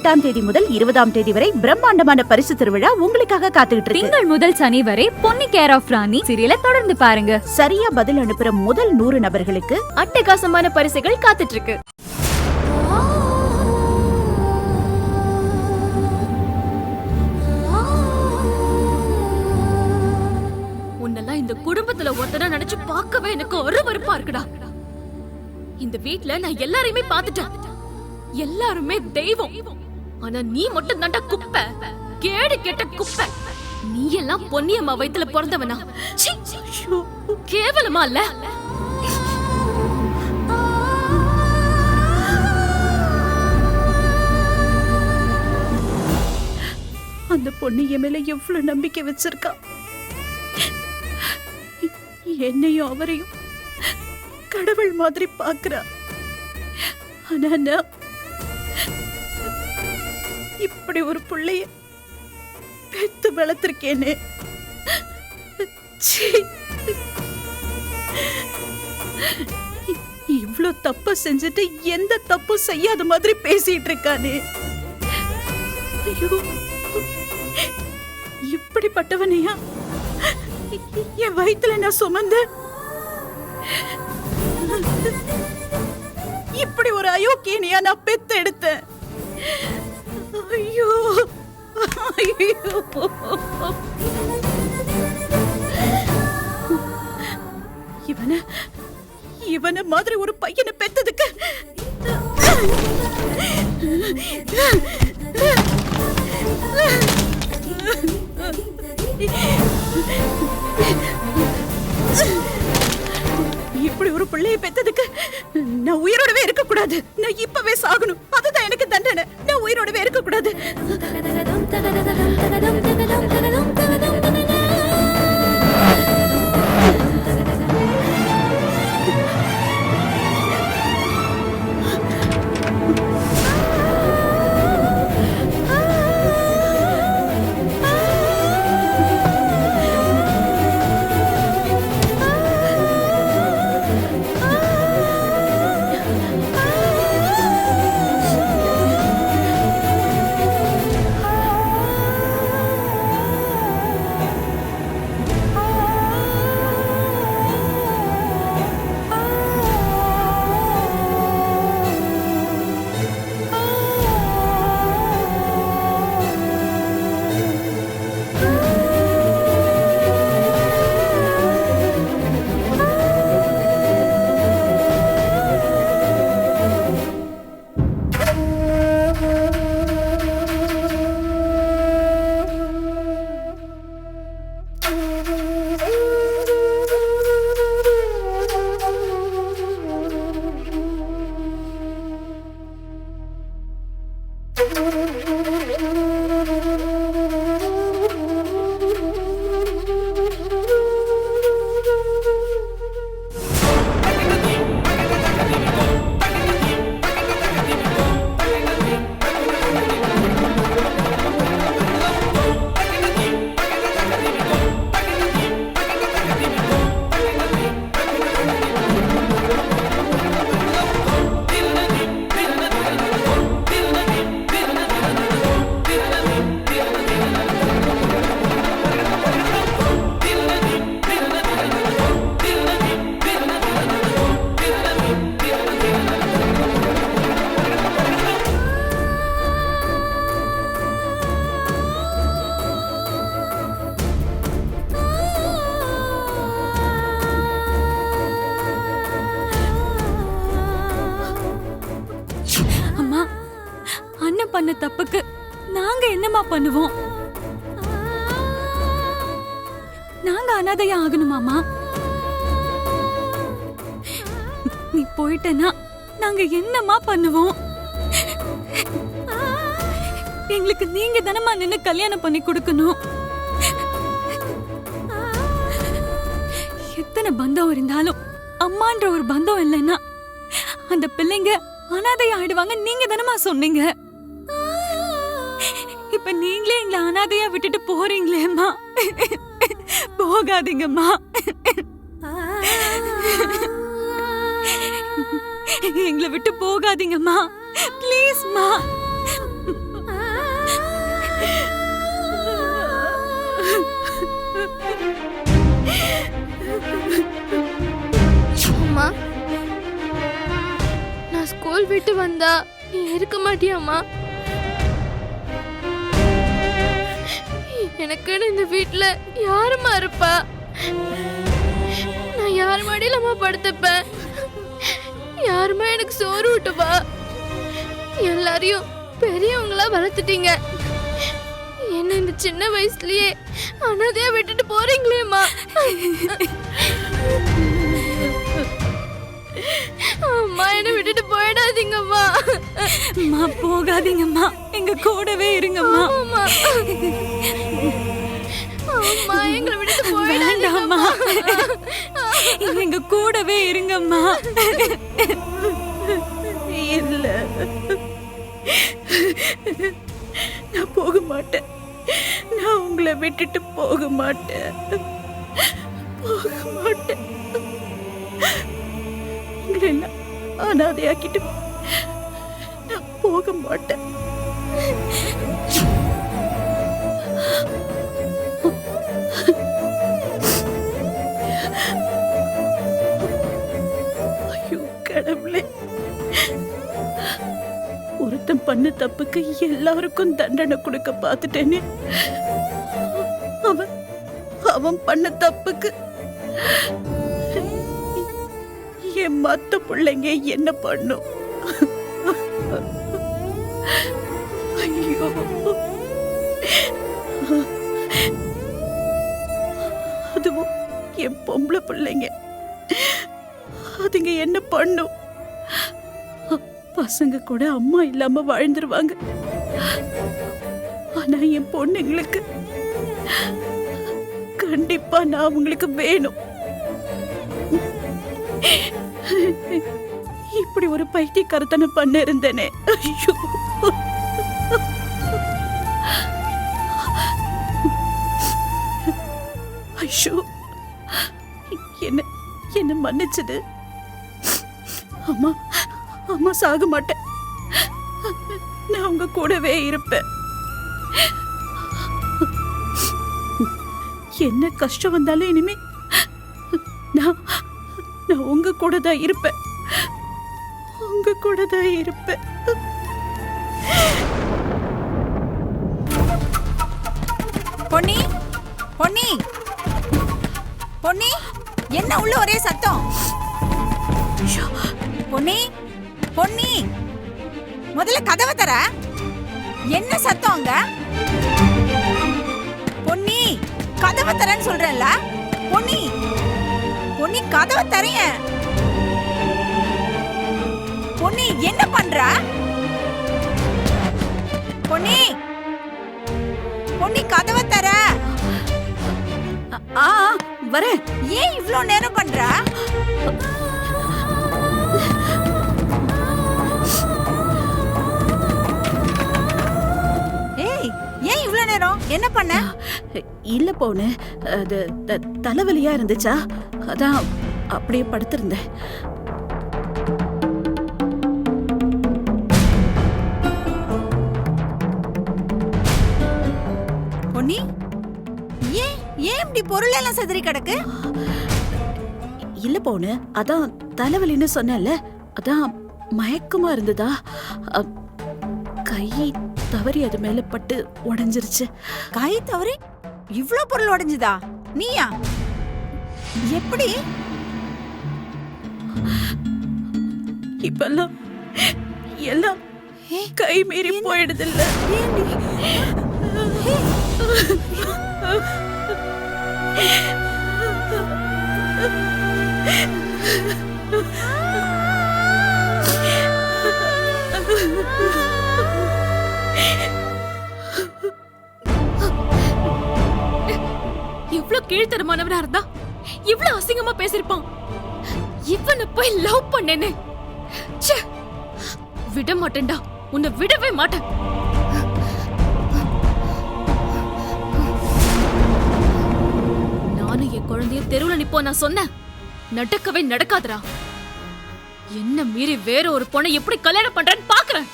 எட்டாம் தேதி முதல் இருபதாம் தேதி வரை பிரம்மாண்டமான பரிசு திருவிழா உங்களுக்காக காத்துக்கிட்டு திங்கள் முதல் சனி வரை பொன்னி கேர் ஆஃப் ராணி சீரியலை தொடர்ந்து பாருங்க. சரியா பதில் அனுப்புற முதல் நூறு நபர்களுக்கு அட்டகாசமான பரிசுகள் காத்துட்டு இருக்கு. உன்னெல்லாம் இந்த குடும்பத்துல ஒருத்தனா நினைச்சு பார்க்கவே எனக்கு அருவருப்பா இருக்குடா. இந்த வீட்ல நான் எல்லாரையுமே பார்த்துட்டேன். எல்லாருமே தெய்வம். ஆனா நீ மட்டும் தாண்டா குப்பை. கேடு கெட்ட குப்பை. நீ எல்லாம் பொன்னியம்மா வயித்துல பிறந்தவனா? சீ, கேவலமா இல்ல? அந்த பொண்ணு என் மேல எவ்வளவு நம்பிக்கை வச்சிருக்கா? என்னையும் அவரையும் கடவுள் மாதிரி பாக்குறா ஆனா இப்படி ஒரு புள்ளைய பெத்து வளர்த்திருக்கேனே. இவ்வளோ இவ்ளோ தப்பு செஞ்சுட்டு எந்த தப்பும் செய்யாத மாதிரி பேசிட்டு இருக்கானே ஐயோ. இப்படிப்பட்டவனையா? என் வயித்துல நான் சுமந்த இப்படி ஒரு அயோக்கியனையா நான் பெத்து எடுத்தேன் ஐயோ. ஐயோ. இவன இவன மாதிரி ஒரு பையனை பெத்ததுக்கு. இப்படி ஒரு பிள்ளைய பெத்ததுக்கு நான் உயிரோடவே இருக்க கூடாது நான் இப்பவே சாகணும் அதுதான் எனக்கு தண்டனை நான் உயிரோடவே இருக்க கூடாது பண்ண தப்புக்கு நாங்க என்னம்மா பண்ணுவோம்? நாங்க அனாதையா ஆகணுமாமா நீ போயிட்டனா நாங்க என்னம்மா பண்ணுவோம்? எங்களுக்கு நீங்க தானமா நின்னு கல்யாணம் பண்ணி கொடுக்கணும். எத்தனை பந்தம் இருந்தாலும் அம்மான்ற ஒரு பந்தம் இல்லைன்னா அந்த பிள்ளைங்க அனாதையா ஆயிடுவாங்க நீங்க தானமா சொன்னீங்க. இப்ப நீங்களே எங்களை அனாதையா விட்டுட்டு போறீங்களேம்மா. போகாதீங்கம்மா. எங்களை விட்டு போகாதீங்கம்மா. ப்ளீஸ்மா அம்மா நான் ஸ்கூல் விட்டு வந்தா நீ இருக்க மாட்டியாம்மா? எனக்குன்னு இந்த வீட்டில் யாரும்மா இருப்பா? நான் யார் மடியிலம்மா படுத்துப்பேன்? யாரும்மா எனக்கு சோறு ஊட்டுவா? எல்லாரையும் பெரியவங்களா வளர்த்துட்டீங்க. என்ன இந்த சின்ன வயசுலயே அனாதையா விட்டுட்டு போறீங்களேம்மா? அம்மா என்ன விட்டுட்டு போயிடாதீங்கம்மா. அம்மா போகாதீங்கம்மா. எங்க கூடவே இருங்கம்மா. அம்மா அம்மா எங்களை விட்டுட்டு போயிடாதீங்கம்மா. எங்க கூடவே இருங்கம்மா. இல்ல. நான் போக மாட்டேன். நான் உங்களை விட்டுட்டு போக மாட்டேன். போக மாட்டேன். உங்களை எல்லாம் அனாதையாக்கிட்டு நான் போக மாட்டேன். ஐயோ கடவுளே. ஒருத்தன் பண்ண தப்புக்கு எல்லாருக்கும் தண்டனை கொடுக்க பார்த்துட்டேனே. அவன் அவன் பண்ண தப்புக்கு என் மத்த பிள்ளைங்க என்ன பண்ணும்? ஐயோ. அதுவும் என் பொம்பளை பிள்ளைங்க. அதுங்க என்ன பண்ணும்? பசங்க கூட அம்மா இல்லாம வாழ்ந்துருவாங்க. ஆனா என் பொண்ணுங்களுக்கு கண்டிப்பா நான் அவங்களுக்கு வேணும். இப்படி ஒரு பைத்தியக்காரத்தனை பண்ண இருந்தேனே ஐயோ. ஐயோ. என்ன என்ன மன்னிச்சது? அம்மா அம்மா சாக மாட்டேன். நான் உங்க கூடவே இருப்பேன். என்ன கஷ்டம் வந்தாலும் இனிமே நான் நான் உங்க கூட தான் இருப்பேன். உங்க கூட தான் இருப்பேன். பொன்னி பொன்னி. பொன்னி என்ன உள்ள ஒரே சத்தம்? ஷோ, பொன்னி பொன்னி. முதல்ல கதவை தர. என்ன சத்தம் அங்க? பொன்னி கதவை தரேன்னு சொல்றேன்ல. பொன்னி. பொன்னி கதவை தரைய பொன்னி என்ன பண்ற? பொன்னி பொன்னி கதவை தர. ஆ வரேன். ஏன் இவ்ளோ நேரம் பண்ற? ஏய் ஏன் இவ்ளோ நேரம்? என்ன பண்ண? இல்ல போனு அது தலைவலியா இருந்துச்சா? அதான் அப்படியே படுத்திருந்தேன். பொன்னி ஏன் ஏன் இப்படி பொருள் எல்லாம் செதறி கிடக்கு? இல்ல போனு அதான் தலைவலின்னு சொன்னேன்ல அதான் மயக்கமா இருந்ததா? கை தவறி அது மேல பட்டு உடைஞ்சிருச்சு. கை தவறி? இவ்ளோ பொருள் உடைஞ்சுதா? நீயா? எப்படி? இப்பெல்லாம் எல்லாம் கை மீறி போயிடுது இல்ல இவ்ளோ கீழ்த்தரமானவனா இருந்தா? இவ்ளோ அசிங்கமா பேசிருப்பான் இவனை போய் லவ் பண்ணேன்னு ச்சே விட மாட்டேன்டா. உன்னை விடவே மாட்டேன். நானும் என் குழந்தைய தெருவுல நிப்போ நான் சொன்னேன். நடக்கவே நடக்காதுடா. என்ன மீறி வேற ஒரு பொண்ணை எப்படி கல்யாணம் பண்றேன்னு பாக்குறேன்.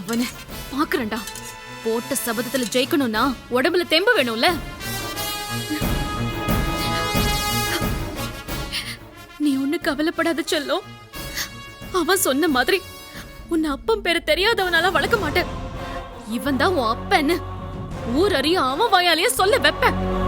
அவனை பாக்குறேன்டா. போட்ட சபதத்துல ஜெயிக்கணும்னா உடம்புல தெம்பு வேணும்ல. கவலைப்படாத செல்லம். அவன் சொன்ன மாதிரி உன் அப்பன் பேரு தெரியாதவனால வளர்க்க மாட்டேன். இவன் தான் உன் அப்பன்னு. ஊர் அறிய அவன் வாயாலேயே சொல்ல வைப்பேன்.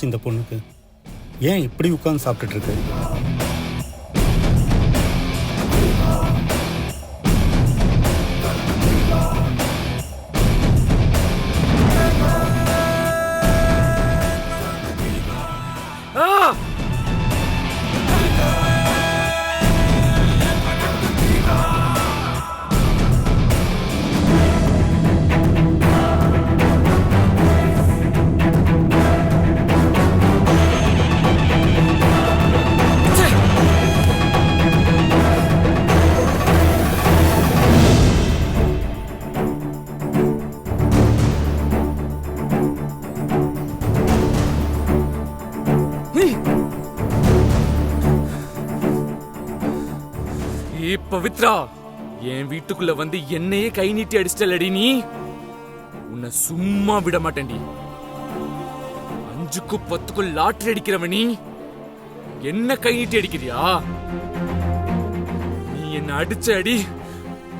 ஆச்சு இந்த பொண்ணுக்கு. ஏன் இப்படி உட்கார்ந்து சாப்பிட்டுட்டு இருக்கு? ஏ பவித்ரா என் வீட்டுக்குள்ள வந்து என்னையே கை நீட்டி அடிச்சிட்டலடி நீ. உன்னை சும்மா விட மாட்டேன்டி. அஞ்சுக்கு பத்துக்கு லாட்டரி அடிக்கிறவ நீ. என்ன கை நீட்டி அடிக்கிறியா? நீ என்ன அடிச்ச அடி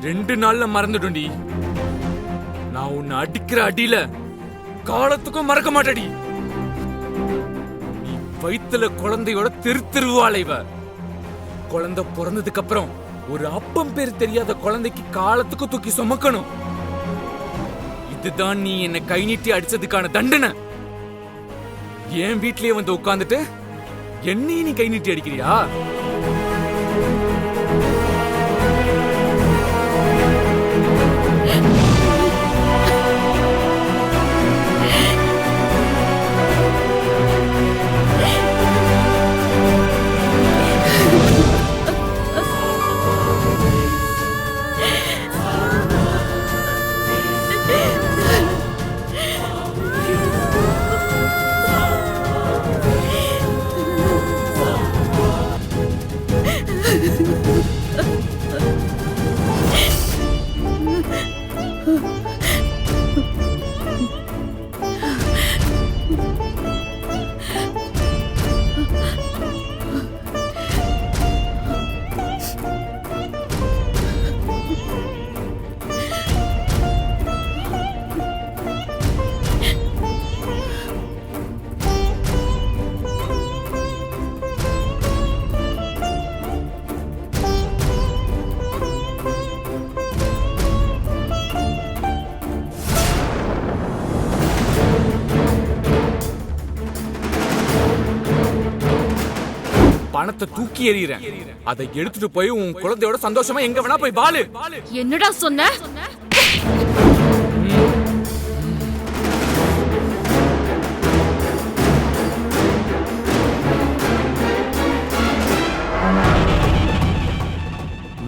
ரெண்டு நாள்ல மறந்துடும்டி. நான் உன்னை அடிக்கிற அடியில காலத்துக்கும் மறக்க மாட்டேடி நீ வயித்துல குழந்தையோட தெரு திருவாளைவ குழந்தை பிறந்ததுக்கு அப்புறம் ஒரு அப்பம் பேர் தெரியாத குழந்தைக்கு காலத்துக்கு தூக்கி சுமக்கணும். இதுதான் நீ என்ன கை நீட்டி அடிச்சதுக்கான தண்டனை. என் வீட்லயே வந்து உட்கார்ந்துட்டு என்னையும் நீ கை நீட்டி அடிக்கிறியா? பணத்தை தூக்கி எறிகிறேன் அதை எடுத்துட்டு போய் உன் குழந்தையோட சந்தோஷமா எங்க வேணா போய் வாழு. என்னடா சொன்ன?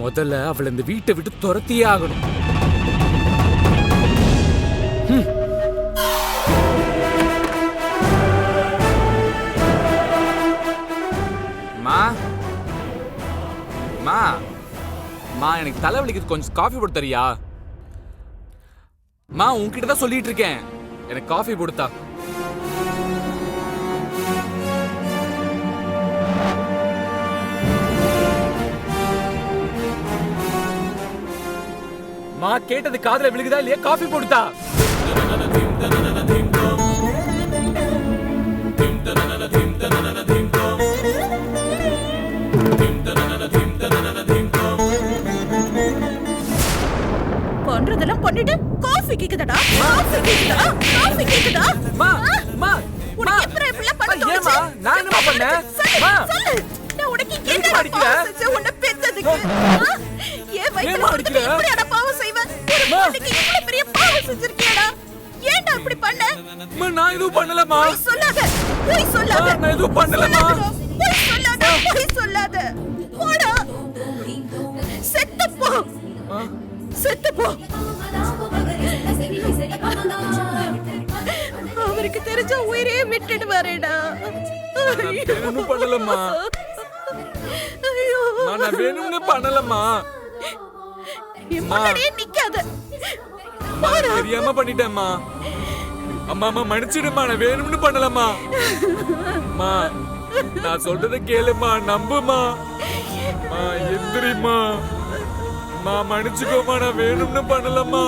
முதல்ல அவளை இந்த வீட்டை விட்டு துரத்தியே ஆகணும். மா எனக்கு தலைவலிக்குது கொஞ்சம் காஃபி போட்டு தரியா? மா உன்கிட்ட தான் சொல்லிட்டு இருக்கேன். எனக்கு காஃபி போடுத்தா மா கேட்டது காதுல விழுகுதா இல்லையா? காஃபி போடுத்தா பண்ணிட்டு காஃபி கேக்குதடா. காஃபி கேக்குதடா. காஃபி கேக்குதா மா மா உனக்கு எப்படி இப்படி பண்ண தோணுச்சு நான் என்ன பண்ணேன்? மா சொல்லு. நான் உனக்கு என்ன அடிக்கிற? உன்னை பெத்ததுக்கு. ஏன் வயித்துல அடிக்கிற? இப்படி அட பாவம் செய்வேன் ஒரு பொண்ணுக்கு இவ்வளவு பெரிய பாவம் செஞ்சிருக்கியடா. ஏன்டா இப்படி பண்ண? அம்மா நான் எதுவும் பண்ணலமா பொய் சொல்லாத பொய் சொல்லாத. நான் எதுவும் பண்ணலமா பொய் சொல்லாத பொய் சொல்லாத போடா. செத்து போ. செத்து போ. நான் வேணும்னு பண்ணலம்மா. ஐயோ. அம்மா, நான் வேணும்னு பண்ணலம்மா. முன்னாடியே நிக்காத. தெரியாம பண்ணிட்டேம்மா. அம்மா அம்மா மன்னிச்சிடுமா நான் வேணும்னு பண்ணலம்மா. அம்மா நான் சொல்றத கேளுமா நம்புமா அம்மா எந்திரிம்மா. அம்மா மன்னிச்சுக்கோமா நான் வேணும்னு பண்ணலம்மா.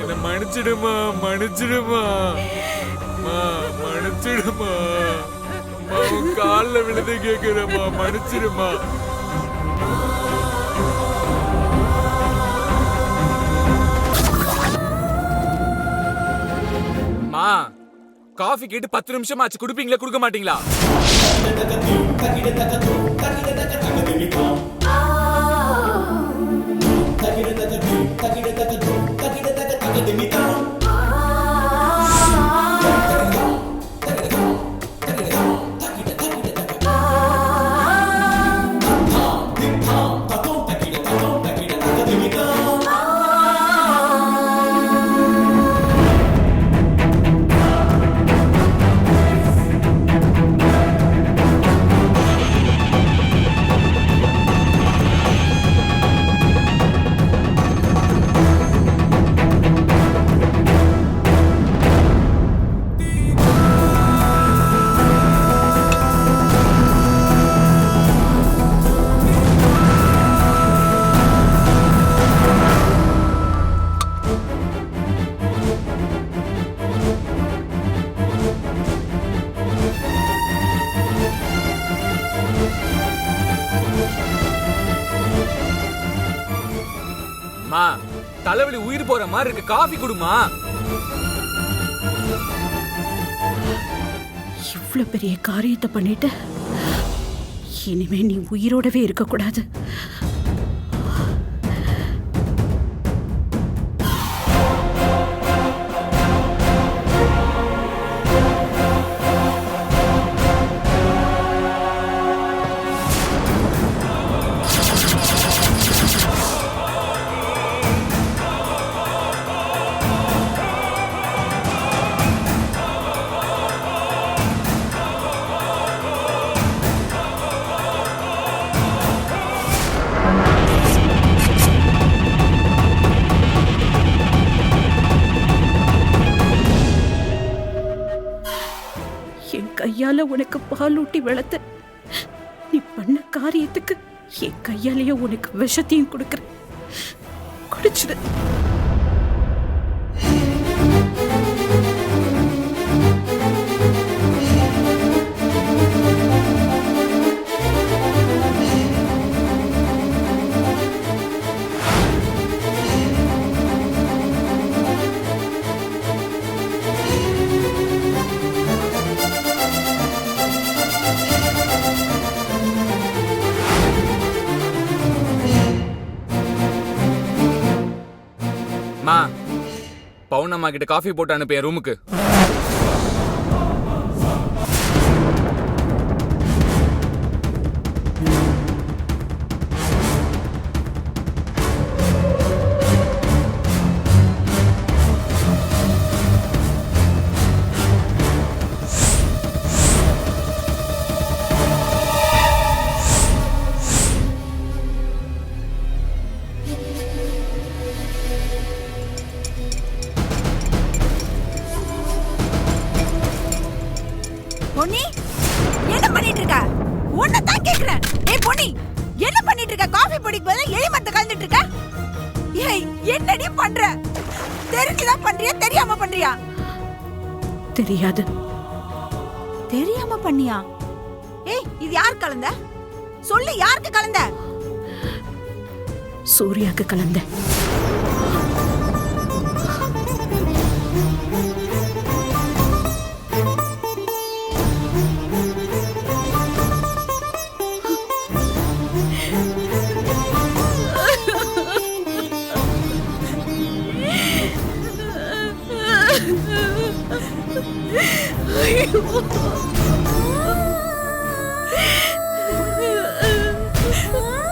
என்ன மன்னிச்சிடுமா மன்னிச்சிடுமா மன்னிச்சிடுமா அம்மா உன் காலில் விழுந்து கேட்கிறேம்மா மன்னிச்சிடுமா அம்மா காஃபி கேட்டு பத்து நிமிஷம் ஆச்சு குடுப்பீங்களா கொடுக்க மாட்டீங்களா அம்மா தலைவலி உயிர் போற மாதிரி இருக்கு. காஃபி குடுமா? இவ்வளவு பெரிய காரியத்தை பண்ணிட்டு இனிமே நீ உயிரோடவே இருக்கக்கூடாது. கையால உனக்கு பாலூட்டி வளர்த்த நீ பண்ண காரியத்துக்கு என் கையாலேயே உனக்கு விஷத்தையும் கொடுக்கறேன். குடிச்சிடு. பவுனம்மா கிட்ட காஃபி போட்டு அனுப்பிய ரூமுக்கு? பொன்னி என்ன பண்ணிட்டு இருக்க உன்னை தான் கேக்குறேன். ஏய் பொன்னி என்ன பண்ணிட்டு இருக்க காஃபி பொடிக்கு பதிலா எலி மத்த கலந்துட்டு இருக்க ஏய் என்னடி பண்ற? தெரிஞ்சுதான் பண்றியா? தெரியாம பண்றியா? தெரியாது. தெரியாம பண்ணியா? ஏய் இது யார் கலந்த? சொல்லு யாருக்கு கலந்த? சூர்யாக்கு கலந்த.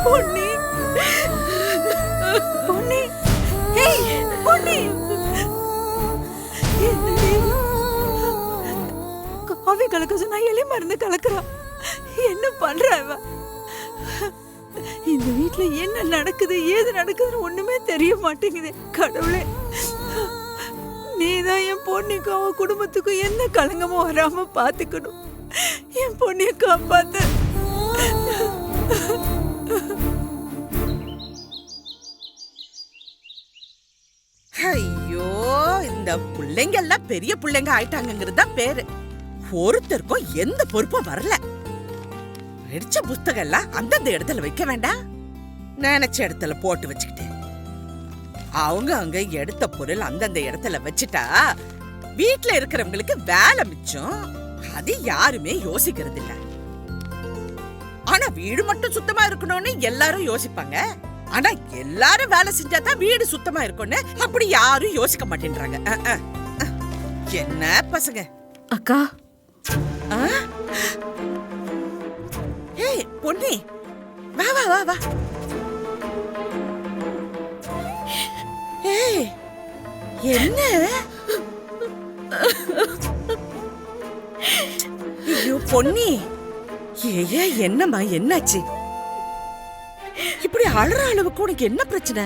பொன்னி. பொன்னி. ஏய் பொன்னி. காஃபி கலக்க சொன்னா எலி மருந்து கலக்குறா. என்ன பண்ற அவ இந்த வீட்டுல என்ன நடக்குது ஏது நடக்குதுன்னு ஒண்ணுமே தெரிய மாட்டேங்குது கடவுளே. நீதான் என் பொண்ணுக்கும் அவன் குடும்பத்துக்கும் என்ன களங்கமும் வராம பாத்துக்கணும். என் பொண்ணிய காப்பாத்த. ஐயோ இந்த புள்ளைங்க எல்லாம் பெரிய புள்ளைங்க ஆயிட்டாங்கிறது தான் பேரு. ஒருத்தருக்கும் எந்த பொறுப்பும் வரல. படிச்ச புஸ்தகம் எல்லாம் அந்தந்த இடத்துல வைக்க வேண்டாம். நினைச்ச இடத்துல போட்டு வச்சுக்கிட்டேன். அவங்க அங்க எடுத்த பொருள் அந்தந்த இடத்துல வச்சுட்டா வீட்ல இருக்கிறவங்களுக்கு வேலை மிச்சம். அது யாருமே யோசிக்கிறது இல்ல. ஆனா வீடு மட்டும் சுத்தமா இருக்கணும்னு எல்லாரும் யோசிப்பாங்க. ஆனா எல்லாரும் வேலை செஞ்சா தான் வீடு சுத்தமா இருக்கும்னு அப்படி யாரும் யோசிக்க மாட்டேன்றாங்க. என்ன பசங்க? அக்கா? ஏய் பொன்னி. வா வா வா வா. ஏய் என்ன? ஐயோ பொன்னி. ஏயா என்னம்மா என்னாச்சு? இப்படி அழற அளவுக்கு உனக்கு என்ன பிரச்சனை?